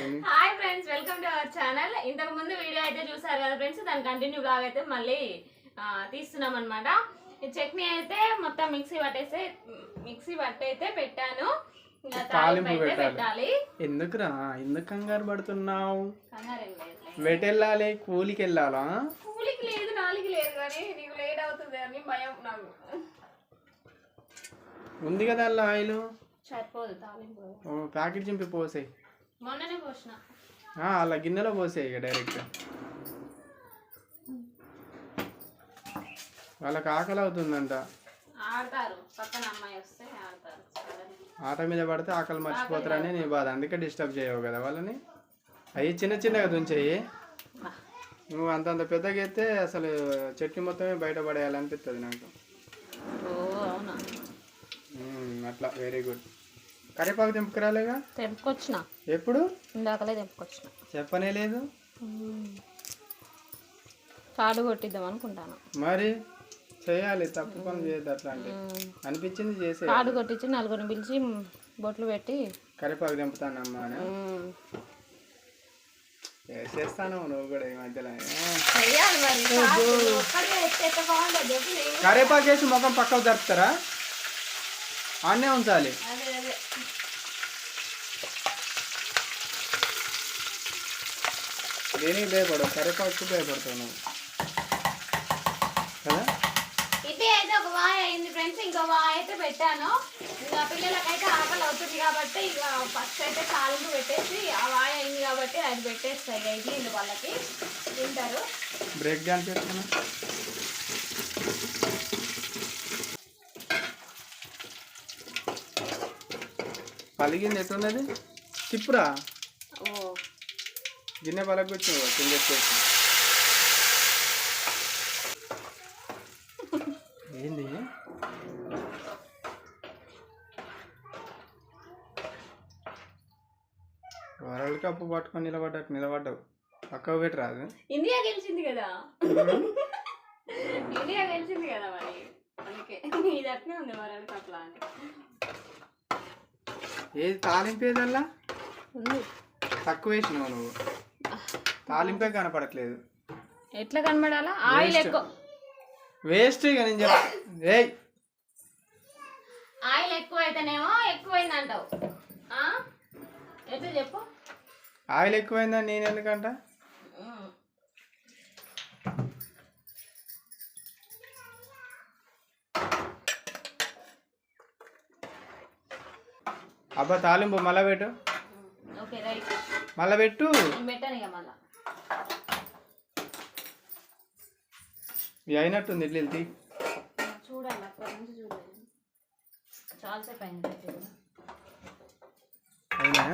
Hi friends welcome to our channel ఇంతకు ముందు video అయితే చూసారు కదా ఫ్రెండ్స్ దాని కంటిన్యూ బ్లాగ్ అయితే మళ్ళీ తీస్తున్నాం అనమాట చట్నీ అయితే మొత్తం మిక్సీ పట్టేసి మిక్సీ పట్టయితే పెట్టాను. ఇంకా తాలింపు అయితే పెట్టాలి. ఎందుకురా? ఎందుకు కంగారు పడుతున్నావు? కంగారు ఏం లేదులే. వెట్ వెళ్ళాలి కూలికి వెళ్ళాలా కూలికి లేదు నాలుగు లేదు కానీ నీకు లేట్ అవుతుంది అని భయం నాకు. ఉంది కదా అలా ఆయిల్? సరిపోదు తాలింపు. ప్యాకెట్ చింపి పోసేయి. మొన్ననే పోసిన. ఆ, అలా గిన్నెలో పోసేయి ఇక డైరెక్ట్ వాళ్ళకి ఆకలి అవుతుందంట. ఆడతారు. పక్కన అమ్మాయి వస్తే ఆడతారు. ఆట మీద పడితే ఆకలి మర్చిపోతారని నీ బాధ. అందుకే డిస్టర్బ్ చేయవు కదా వాళ్ళని. అవి చిన్న చిన్నగా తుంచేయి. బా. నువ్వు అంతంత పెద్దగా అయితే అసలు చట్నీ మొత్తమే బయట పడేయాలనిపిస్తుంది నాకు అట్లా. వెరీ గుడ్ కరివేపాకు తెంపుకురాలేగా? తెంపుకొచ్చిన. ఎప్పుడు? ఇందాకలే తెంపుకొచ్చిన. చెప్పనే లేదు. కాడు కొట్టిద్దాం అనుకుంటాను. మరి చేయాలి తప్పు పని చేయదు అట్లా అంటే అనిపించింది చేసే కాడు కొట్టించి నలుగురిని పిలిచి బొట్లు పెట్టి కరివేపాకు తెంపుతానమ్మా అని. చేస్తాను నువ్వు కూడా ఈ మధ్యలో. కరివేపాకు వేసి ముఖం పక్కకు జరుపుతారా? ఆడనే ఉంచాలి. దేనికి భయపడవు? కరివేపాకు భయపడతావు నువ్వు. కదా? ఇది అయితే ఒక వాయి అయింది ఫ్రెండ్స్ ఇంకో వాయి అయితే పెట్టాను. ఇంకా పిల్లలకైతే ఆకలి అవుతుంది కాబట్టి ఇక ఫస్ట్ అయితే తాలింపు పెట్టేసి ఆ వాయి అయింది కాబట్టి అది పెట్టేస్తాయి ఇడ్లీలు వాళ్ళకి. తింటారు. బ్రేక్ డాన్స్ చేస్తున్నా పలిగింది ఎట్టున్నది తిప్పురా. ఓ. గిన్నె పలగొచ్చు కింద. ఏంది? వరల్డ్ కప్ పట్టుకొని నిలబడ్డట్టు నిలబడ్డావు. పక్కకు పెట్టి రాదు ఇండియా గెలిచింది కదా? ఇండియా గెలిచింది కదా మరి అందుకే ఇది అట్నే ఉంది వరల్డ్ కప్ లా అని ఏది తాలింపేదల్లా ఉంది. తక్కువ వేసినావు నువ్వు? తాలింపే కనపడట్లేదు. ఎట్లా కనబడాలా? ఆయిల్. ఎక్కువ. వేస్ట్ ఇక నేను చెప్ ఏయ్. ఆయిల్ ఎక్కువ అయితేనేమో ఎక్కువైంది అంటావు? ఎట్లా చెప్పు? ఆయిల్ ఎక్కువైందని నేను ఎందుకంట? అబ్బా తాలింపు మళ్ళా పెట్టు. మళ్ళా పెట్టు. ఇది అయినట్టుంది ఇడ్లీ తీ. అయినా?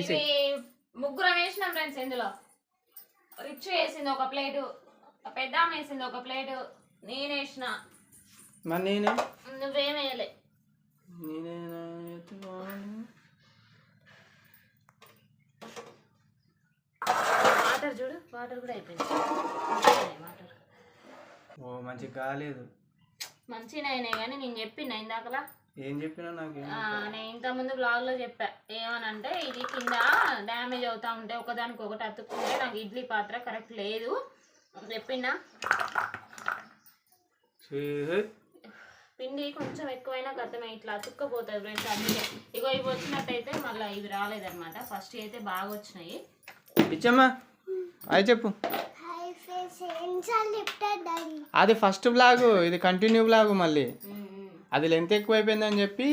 ఇవి ముగ్గురం వేసినాం ఫ్రెండ్స్ ఇందులో. రిచ్ వేసింది ఒక ప్లేటు పెద్ద వేసింది ఒక ప్లేటు నేను వేసిన. మరి నేనే? నువ్వేం వేయలే నేనేనా ఎత్తుకోవాలి? వాటర్ చూడు వాటర్ కూడా అయిపోయింది. వాటర్. ఓ మంచి కాలేదు. మంచిగా అయినాయి కానీ నేను చెప్పిన ఇందాకలా? ఏం చెప్పినా నాకు నేను ఇంత ముందు బ్లాగ్లో చెప్పా. ఏమనంటే ఇది కింద డ్యామేజ్ అవుతా ఉంటే ఒకదానికి ఒకటి అతుక్కుంటే నాకు ఇడ్లీ పాత్ర కరెక్ట్ లేదు. అని చెప్పినా పిండి కొంచెం ఎక్కువైనా గతమే ఇట్లా అతుక్కపోతుంది ఫ్రెండ్స్ అందుకే. ఇగో ఇవి వచ్చినట్టయితే మళ్ళీ ఇవి రాలేదన్నమాట. ఫస్ట్ అయితే బాగా వచ్చినాయి. ఇచ్చమ్మా అది చెప్పు. అది ఫస్ట్ బ్లాగ్ ఇది కంటిన్యూ బ్లాగ్ మళ్ళీ. అది లెంత్ ఎక్కువైపోయిందని చెప్పి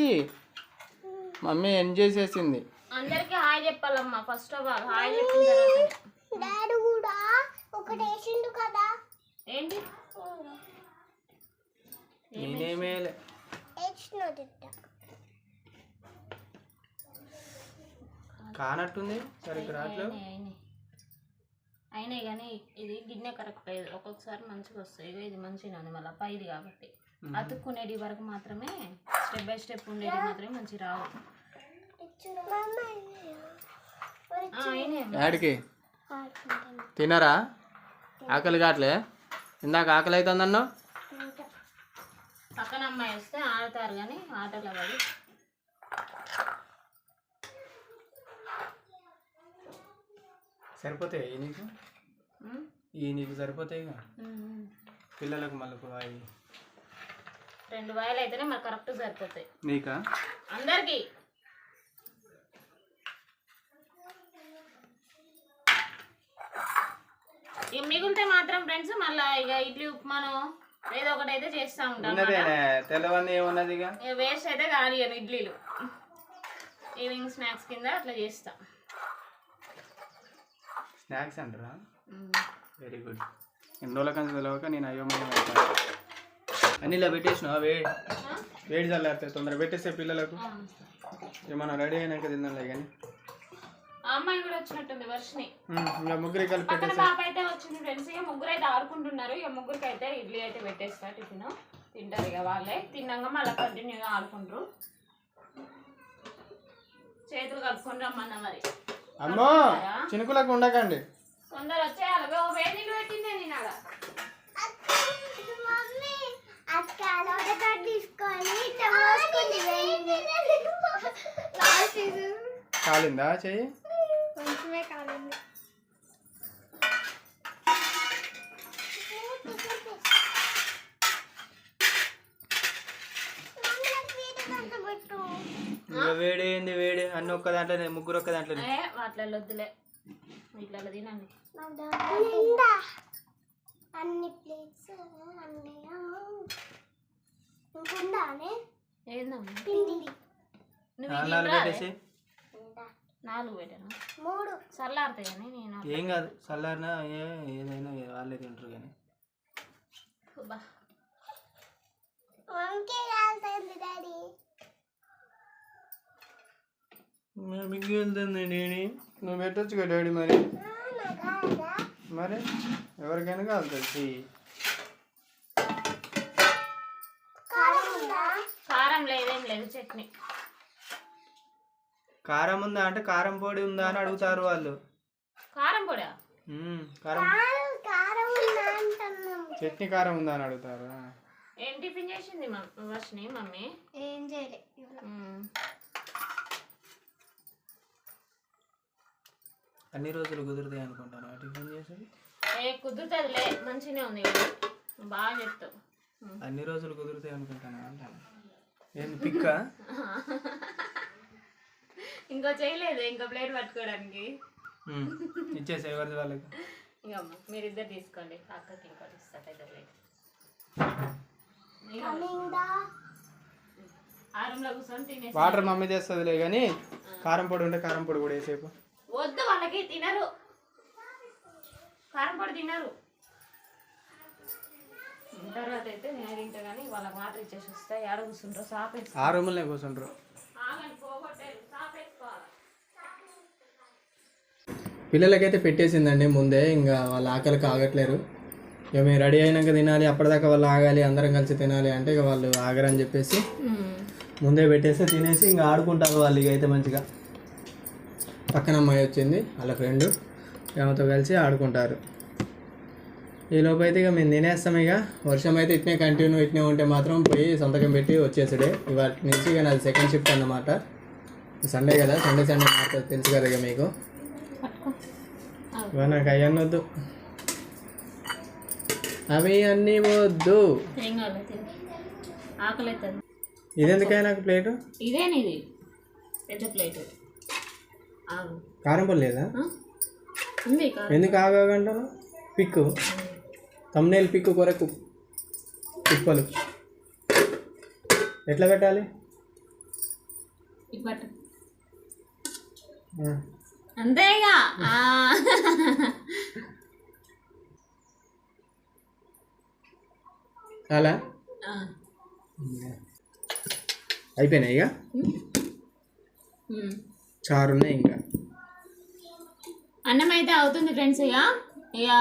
మమ్మీ ఎండ్ చేసేసింది. అందరికి హాయ్ చెప్పాలమ్మా ఫస్ట్ ఆఫ్ ఆల్ హాయ్ చెప్పిన తర్వాత. డాడీ కూడా ఒకటి వేసిండు కదా? ఏంటి? నేనేమేలే కానట్టుంది. సరిగ్గా రావట్లేదు. అయినాయి కానీ ఇది గిన్నె కరెక్ట్ లేదు ఒక్కొక్కసారి మంచిగా వస్తాయి. ఇగో ఇది మంచిగా ఉంది మళ్ళీ పైది కాబట్టి. అతుక్కునేటి వరకు మాత్రమే స్టెప్ బై స్టెప్ ఉండేది మాత్రమే మంచి రావు. తినరా? ఆకలి కావట్లే? ఇందాక ఆకలి అవుతుందన్నావు? పక్కన అమ్మాయి వస్తే ఆడతారు కానీ ఆటలు అవ్వదు. సరిపోతాయి నీకు? ఈ నీకు సరిపోతాయి పిల్లలకు మళ్ళీ అవి రెండు వాయిలు అయితేనే మరి కరెక్ట్ సరిపోతాయి. నీకా? అందరికీ. మిగిలితే మాత్రం ఫ్రెండ్స్ మళ్ళీ ఇక ఇడ్లీ ఉప్మాను ఏదో ఒకటి అయితే చేస్తూ ఉంటాం తెల్లవన్నీ ఏమున్నది వేస్ట్ అయితే ఇక ఇడ్లీలు. ఈవినింగ్ స్నాక్స్ కింద అట్లా చేస్తా. స్నాక్స్ అంటారా. వెరీ గుడ్ ఎన్ని రోజుల కంచి తెలియక నేను అయ్యో అన్ని ఇలా పెట్టేసిన వేడి? వేడి చల్లారుతాయి తొందర పెట్టేస్తే పిల్లలకు. మనం రెడీ అయినాక తిందాంలే కానీ అమ్మాయి కూడా వచ్చినట్టుంది వర్షిని ముగ్గురి కలిపి పక్కన పాప అయితే వచ్చింది ఫ్రెండ్స్ ఇక ముగ్గురు అయితే ఆడుకుంటున్నారు ఇక ముగ్గురికి అయితే ఇడ్లీ అయితే పెట్టేస్తా టిఫిన్ తింటారు ఇక వాళ్ళే తిన్నాక మళ్ళీ కంటిన్యూగా ఆడుకుంటారు చేతులు కలుపుకొని రమ్మన్న మరి అమ్మో చినుకులకు ఉండకండి కొందరు వచ్చేయాలి ఓ వేడి నీళ్ళు పెట్టిందే నేను ఆడ మమ్మీ అక్క అదొకటి తీసుకొని ఇట్లా మోసుకొని వెళ్ళింది లాస్ట్ ఇది కాలిందా చెయ్యి కొంచెమే కాదండి ఇంకా వేడి ఏంది వేడి? అన్ని ఒక్క దాంట్లోనే ముగ్గురు ఒక్క దాంట్లోనే. ఏ వాటిలలో వద్దులే తినండి అన్ని. ప్లేట్స్ అన్నీ ఇంకుందానే ఏందమ్మా? పిండి నువ్వు నాలుగు? పెట్టేసి. పెట్టాను. మూడు. చల్లారుతాయి కానీ నేను ఏం కాదు చల్లారినా ఏ ఏదైనా వాళ్ళే తింటారు కానీ. వంకాయ డాడీ. మీకు వెళ్తుంది నేను నువ్వు పెట్టొచ్చు కదా డాడీ మరి? మరి? ఎవరికైనా కాలుతుంది చెయ్యి కారం ఉందా కారం లేదేం లేదు చట్నీ. కారం ఉందా అంటే కారం పొడి ఉందా అని అడుగుతారు వాళ్ళు. కారం పొడా? కారం. చట్నీ కారం ఉందా అని అడుగుతారు? ఏం టిఫిన్ చేసింది మమ్- వర్షిని మమ్మీ? ఏం చేయలే. అన్ని రోజులు కుదురుతాయి అనుకుంటాను టిఫిన్ చేసేది? ఏ కుదురుతుందిలే. మంచిగానే ఉంది. బాగా చెప్తావు. అన్ని రోజులు కుదురుతాయి అనుకుంటాను అంటాను? ఏంది పిక్క? ఇంకో చేయలేదు ఇంకో ప్లేట్ పట్టుకోవడానికి. ఇచ్చేసి ఎవరిది వాళ్ళకి? ఇక మీరిద్దరు తీసుకోండి. అక్కకి ఇంకోటి ఇస్తా పెద్ద ప్లేట్ కమిందా ఆ రూమ్లో కూర్చొని తినేసి వాటర్ మమ్మీ చేస్తుందిలే కానీ కారం పొడి ఉంటే కారం పొడి కూడా వేసేపు. వద్దు వాళ్ళకి తినరు. కారం పొడి తినరు. తర్వాత అయితే నేను తింటా కానీ వాళ్ళకి వాటర్ ఇచ్చేసి వస్తాయి ఏడ కూర్చుంటారు సాపేసి ఆ రూములనే కూర్చుంటారు. పిల్లలకైతే పెట్టేసిందండి ముందే ఇంకా వాళ్ళ ఆకలికి ఆగట్లేరు. ఇక మేము రెడీ అయినాక తినాలి అప్పటిదాకా వాళ్ళు ఆగాలి అందరం కలిసి తినాలి అంటే ఇక వాళ్ళు ఆగరని చెప్పేసి ముందే పెట్టేస్తే తినేసి ఇంకా ఆడుకుంటారు వాళ్ళు ఇక అయితే మంచిగా. పక్కన అమ్మాయి వచ్చింది వాళ్ళ ఫ్రెండ్. ఆమెతో కలిసి ఆడుకుంటారు. ఈ అయితే ఇక మేము తినేస్తాం ఇక. వర్షం అయితే ఇట్నే కంటిన్యూ ఇట్నే ఉంటే మాత్రం పోయి సంతకం పెట్టి వచ్చేసాడే. ఇవాళ నుంచి ఇక నాది సెకండ్ షిఫ్ట్ అన్నమాట. సండే కదా సండే సండే మాట్లాడు తెలుసు కదా ఇక మీకు. ఇక నాకు అయ్యన్న వద్దు అవి అన్నీ వద్దు. ఇదెందుకయ్యా నాకు ప్లేటు? ఇదేనిది? పెద్ద ప్లేట్. కారం పొడి లేదా? ఎందుకు ఆగంటాను పిక్కు. తమ్నేల్ పిక్కు కొరకు పిప్పలు ఎట్లా పెట్టాలి. అంతేగా. ఆ. అయిపోయినాయి ఇక? ఉమ్. చారు ఉన్నాయి ఇంకా. అన్నం అయితే అవుతుంది ఫ్రెండ్స్ ఇక. ఇక?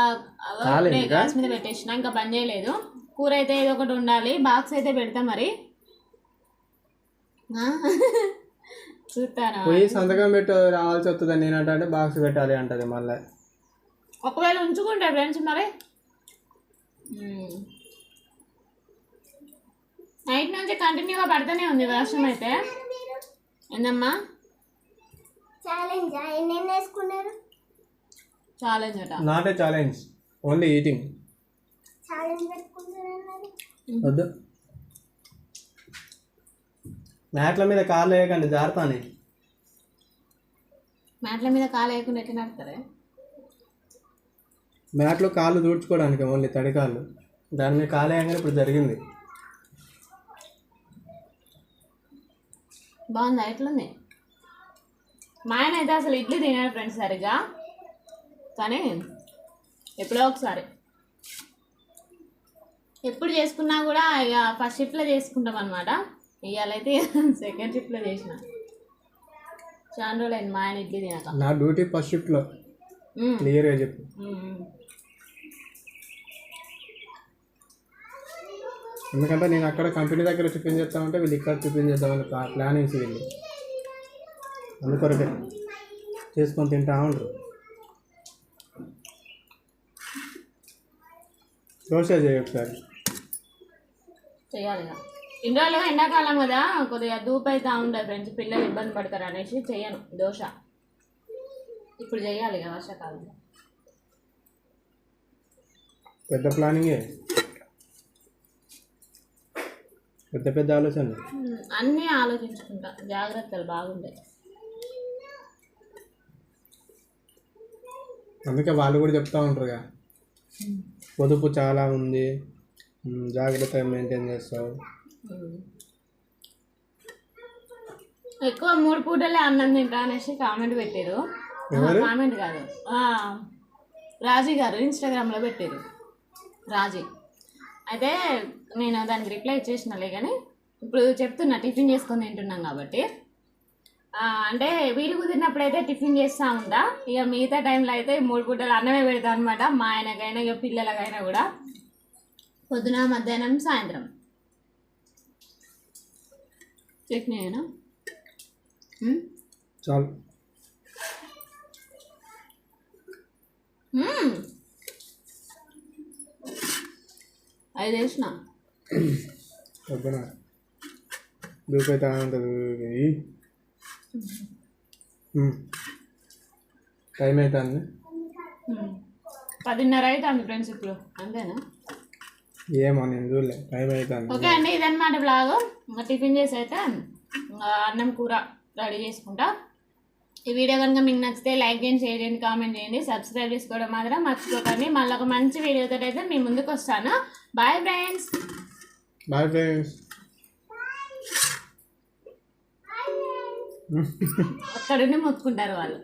గ్యాస్ మీద పెట్టేసిన ఇంకా పని చేయలేదు. కూర అయితే ఏదో ఒకటి ఉండాలి. బాక్స్ అయితే పెడతా మరి. పోయి సంతకం పెట్టు రావాల్సి వస్తుంది. నేనంట అంటే బాక్స్ పెట్టాలి అంటది మళ్ళీ. ఒకవేళ ఉంచుకుంటా ఫ్రెండ్స్ మరి. నైట్ నుంచి కంటిన్యూగా పడుతూనే ఉంది వర్షం అయితే. ఏందమ్మా? ఛాలెంజ్ ఎన్ని వేసుకున్నారు? ఛాలెంజ్ అట not a challenge only eating వద్దు. మ్యాట్ల మీద కార్లు వేయకండి జారుతాని. మ్యాట్ల మీద కాలు వేయకుండా ఎట్లా నడతారే మ్యాట్లో కాళ్ళు దూడ్చుకోవడానికి ఓన్లీ తడి కాళ్ళు. దాని మీద కాలు వేయగానే ఇప్పుడు జరిగింది. బాగుందా ఎట్లుంది? మా ఆయన అయితే అసలు ఇడ్లీ తినాడు ఫ్రెండ్స్ సరిగా కానీ ఎప్పుడో ఒకసారి. ఎప్పుడు చేసుకున్నా కూడా ఇక ఫస్ట్ షిఫ్ట్లో చేసుకుంటాం అనమాట ఇవాళైతే సెకండ్ షిఫ్ట్లో చేసిన. చాలా రోజులు అయింది మా ఆయన ఇడ్లీ తినాక. నా డ్యూటీ ఫస్ట్ షిఫ్ట్లో. క్లియర్గా చెప్పు. ఎందుకంటే నేను అక్కడ కంపెనీ దగ్గర టిఫిన్ చేస్తామంటే వీళ్ళు ఇక్కడ టిఫిన్ చేద్దామని ప్లానింగ్స్ వీళ్ళు. అందుకొరకే చేసుకొని తింటా ఉండరు. దోశ చేయి ఒకసారి. చేయాలి ఇన్ని రోజులుగా ఎండాకాలం కదా కొద్దిగా దూపు అవుతా ఉండే ఫ్రెండ్స్ పిల్లలు ఇబ్బంది పడతారు అనేసి చేయను దోశ. ఇప్పుడు చేయాలి ఇక వర్షాకాలం పెద్ద ప్లానింగే పెద్ద పెద్ద ఆలోచనలు? అన్నీ ఆలోచించుకుంటా. జాగ్రత్తలు బాగుంటాయి అందుకే వాళ్ళు కూడా చెప్తా ఉంటారుగా. పొదుపు చాలా ఉంది. జాగ్రత్తగా మెయింటైన్ చేస్తావు. ఎక్కువ మూడు పూటలే అన్నం తింటా అనేసి కామెంట్ పెట్టారు? కామెంట్ కాదు. రాజీ గారు ఇన్స్టాగ్రామ్లో పెట్టారు. రాజీ. అయితే నేను దానికి రిప్లై ఇచ్చేసినలే కానీ ఇప్పుడు చెప్తున్నా టిఫిన్ చేసుకొని తింటున్నాం కాబట్టి. అంటే వీలు కుదిరినప్పుడు అయితే టిఫిన్ చేస్తూ ఉంటా. ఇక మిగతా టైంలో అయితే మూడు పూటలు అన్నమే పెడతా అనమాట మా ఆయనకైనా ఇక పిల్లలకైనా కూడా. పొద్దున మధ్యాహ్నం సాయంత్రం. చట్నీ అయినా? చాలు. పొద్దున దూపైతే ఉంటుంది టైం అవుతుంది. పదిన్నర అవుతుంది ఫ్రెండ్స్ ఇప్పుడు అంతేనా? ఏమో నేను చూడలే. టైం అవుతుంది ఓకే అండి ఇదన్నమాట బ్లాగ్ టిఫిన్ చేసి అయితే అన్నం కూర రెడీ చేసుకుంటా. ఈ వీడియో కనుక మీకు నచ్చితే లైక్ చేయండి షేర్ చేయండి కామెంట్ చేయండి. సబ్స్క్రైబ్ చేసుకోవడం మాత్రం మర్చిపోకండి. మళ్ళీ ఒక మంచి వీడియోతో అయితే మీ ముందుకు వస్తాను. బాయ్ ఫ్రెండ్స్ బాయ్ ఫ్రెండ్స్ అక్కడనే మొత్తుకుంటారు వాళ్ళు.